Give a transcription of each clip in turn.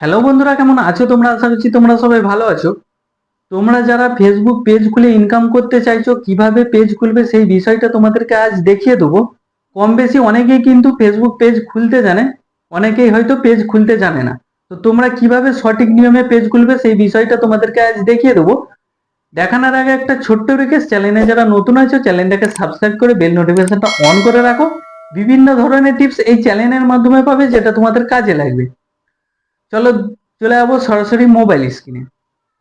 Hello বন্ধুরা, কেমন আছো তোমরা? আশা করছি তোমরা সবাই ভালো আছো। তোমরা যারা ফেসবুক পেজ খুলে ইনকাম করতে চাইছো, কীভাবে পেজ খুলবে সেই বিষয়টা তোমাদেরকে আজ দেখিয়ে দেবো। কম বেশি অনেকেই কিন্তু ফেসবুক পেজ খুলতে জানে, অনেকেই হয়তো পেজ খুলতে জানে না। তো তোমরা কীভাবে সঠিক নিয়মে পেজ খুলবে সেই বিষয়টা তোমাদেরকে আজ দেখিয়ে দেবো। দেখানোর আগে একটা ছোট্ট রিকোয়েস্ট চ্যানেলে যারা নতুন আছো চ্যানেলটাকে সাবস্ক্রাইব করে বেল নোটিফিকেশনটা অন করে রাখো। বিভিন্ন ধরনের টিপস এই চ্যানেলের মাধ্যমে পাবে, যেটা তোমাদের কাজে লাগবে। চলো, চলে যাব সরাসরি মোবাইল স্ক্রিনে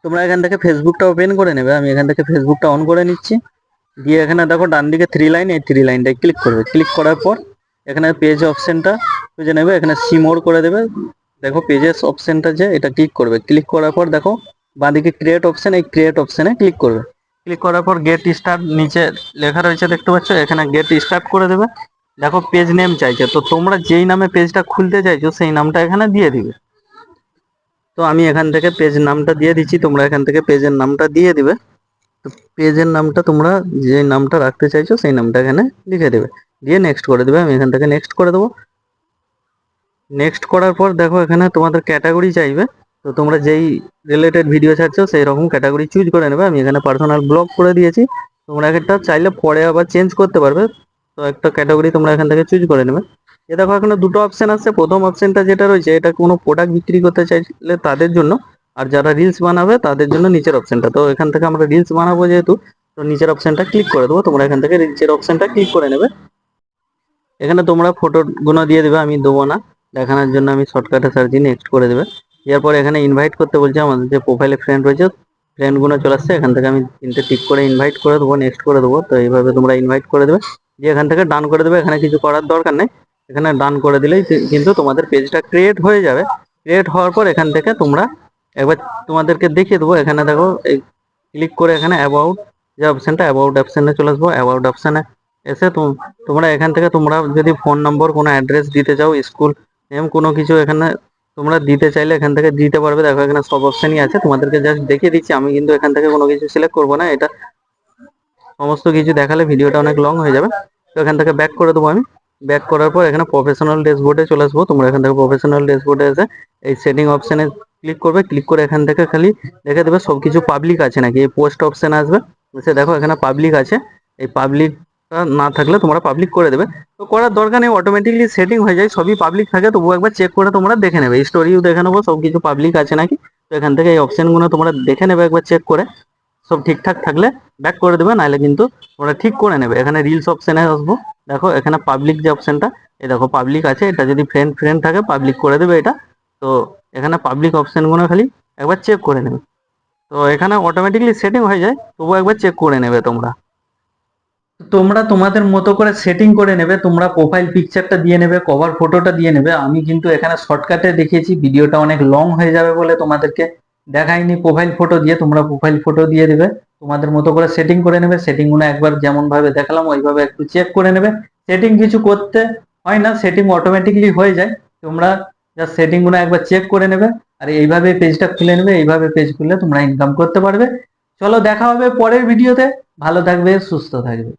তোমরা এখান থেকে ফেসবুকটা ওপেন করে নেবে, আমি এখান থেকে ফেসবুকটা অন করে নিচ্ছি। দিয়ে এখানে দেখো, ডান দিকে থ্রি লাইন এই থ্রি লাইনটায় ক্লিক করবে। ক্লিক করার পর এখানে পেজ অপশনটা খুঁজে নেবে, এখানে সিমোর করে দেবে। দেখো পেজেস অপশনটা যে, এটা ক্লিক করবে। ক্লিক করার পর দেখো বাঁদিকে ক্রিয়েট অপশন এই ক্রিয়েট অপশনে ক্লিক করবে। ক্লিক করার পর গেট স্টার্ট নিচে লেখা রয়েছে, দেখতে পাচ্ছ? এখানে গেট স্টার্ট করে দেবে। দেখো পেজ নেম চাইছে। তো তোমরা যেই নামে পেজটা খুলতে চাইছো, সেই নামটা এখানে দিয়ে দিবে। তো আমি এখান থেকে পেজ নামটা দিয়ে দিচ্ছি, তোমরা এখান থেকে পেজের নামটা দিয়ে দিবে। তো পেজের নামটা তোমরা যে নামটা রাখতে চাইছো, সেই নামটা এখানে লিখে দেবে। দিয়ে নেক্সট করে দেবে, আমি এখান থেকে নেক্সট করে দেবো। নেক্সট করার পর দেখো এখানে তোমাদের ক্যাটাগরি চাইবে। তো তোমরা যেই রিলেটেড ভিডিও ছাড়ছো, সেই রকম ক্যাটাগরি চুজ করে নেবে। আমি এখানে পার্সোনাল ব্লগ করে দিয়েছি। তোমরা একটা চাইলে পরে আবার চেঞ্জ করতে পারবে। তো একটা ক্যাটাগরি তোমরা এখান থেকে চুজ করে নেবে। এ দেখো, এখানে দুটো অপশন আছে। প্রথম অপশনটা যেটা রয়েছে, এটা কোনো প্রোডাক্ট বিক্রি করতে চাইলে তাদের জন্য, আর যারা রিলস বানাবে, তাদের জন্য নিচের অপশনটা তো এখান থেকে আমরা রিলস বানাবো যেহেতু, তো নিচের অপশনটা ক্লিক করে দেবো। তোমরা এখান থেকে নিচের অপশনটা ক্লিক করে নেবে। এখানে তোমরা ফটোগুলো দিয়ে দেবে, আমি দেবো না। দেখানোর জন্য আমি শর্টকাটে সার্চ নেক্সট করে দেবে। এরপর এখানে ইনভাইট করতে বলছে আমাদের যে প্রোফাইলে ফ্রেন্ড রয়েছে ফ্রেন্ডগুলো চলে আসছে। এখান থেকে আমি তিনটে টিক করে ইনভাইট করে দেবো নেক্সট করে দেবো। তো এইভাবে তোমরা ইনভাইট করে দেবে। দিয়ে এখান থেকে ডান করে দেবে। এখানে কিছু করার দরকার নেই। এখানে ডান করে দিলেই কিন্তু তোমাদের পেজটা ক্রিয়েট হয়ে যাবে। ক্রিয়েট হওয়ার পর এখান থেকে তোমরা একবার তোমাদেরকে দেখিয়ে দেবো। এখানে দেখো, এই ক্লিক করে এখানে অ্যাবাউট যে অপশানটা অ্যাবাউট অপশানে চলে আসব। অ্যাবাউট অপশানে এসে তোমরা এখান থেকে তোমরা যদি ফোন নম্বর কোনো অ্যাড্রেস দিতে চাও স্কুল নেম কোনো কিছু এখানে তোমরা দিতে চাইলে এখান থেকে দিতে পারবে। দেখো, এখানে সব অপশানই আছে। তোমাদেরকে জাস্ট দেখিয়ে দিচ্ছি। আমি কিন্তু এখান থেকে কোনো কিছু সিলেক্ট করব না। এটা সমস্ত কিছু দেখালে ভিডিওটা অনেক লং হয়ে যাবে। তো এখান থেকে ব্যাক করে দেবো আমি। ব্যাক করার পর এখানে প্রফেশনাল ড্যাশবোর্ডে চলে আসব। তোমরা এখান থেকে প্রফেশনাল ড্যাশবোর্ডে এসে এই সেটিং অপশনে ক্লিক করবে। ক্লিক করে এখান থেকে খালি দেখে দেবে সব কিছু পাবলিক আছে নাকি? এই পোস্ট অপশন আসবে। এসে দেখো এখানে পাবলিক আছে। এই পাবলিক না থাকলে তোমরা পাবলিক করে দেবে। তো করার দরকার নেই অটোমেটিকলি সেটিং হয়ে যায়, সবই পাবলিক থাকে। তবুও একবার চেক করে তোমরা দেখে নেবে। স্টোরিও দেখে নেব সব কিছু পাবলিক আছে নাকি? তো এখান থেকে এই অপশনগুলো তোমরা দেখে নেবে একবার চেক করে। সব ঠিকঠাক থাকলে ব্যাক করে দেবে, নাহলে কিন্তু ওরা ঠিক করে নেবে। এখানে রিলস অপশানে আসব। দেখো, এখানে পাবলিক যে অপশনটা এই দেখো পাবলিক আছে। এটা যদি ফ্রেন্ড ফ্রেন্ড থাকে পাবলিক করে দেবে এটা। তো এখানে পাবলিক অপশনগুলো খালি একবার চেক করে নেবে। তো এখানে অটোমেটিকলি সেটিং হয়ে যায়, তবুও একবার চেক করে নেবে তোমরা। তোমরা তোমাদের মতো করে সেটিং করে নেবে, তোমরা প্রোফাইল পিকচারটা দিয়ে নেবে কভার ফটোটা দিয়ে নেবে। আমি কিন্তু এখানে শর্টকাটে দেখিয়েছি ভিডিওটা অনেক লং হয়ে যাবে বলে তোমাদেরকে দেখাইনি প্রোফাইল ফটো দিয়ে, তোমরা প্রোফাইল ফটো দিয়ে দেবে। তোমাদের মতো করে সেটিং করে নেবে সেটিংগুলো একবার যেমন ভাবে দেখালাম, ওইভাবে একটু চেক করে নেবে। সেটিং কিছু করতে হয় না সেটিং অটোমেটিকলি হয়ে যায়। তোমরা জাস্ট সেটিংগুলো একবার চেক করে নেবে, আর এইভাবে পেজটা খুলে নেবে, এইভাবে পেজ খুললে তোমরা ইনকাম করতে পারবে। চলো দেখা হবে পরের ভিডিওতে ভালো থাকবে, সুস্থ থাকবে।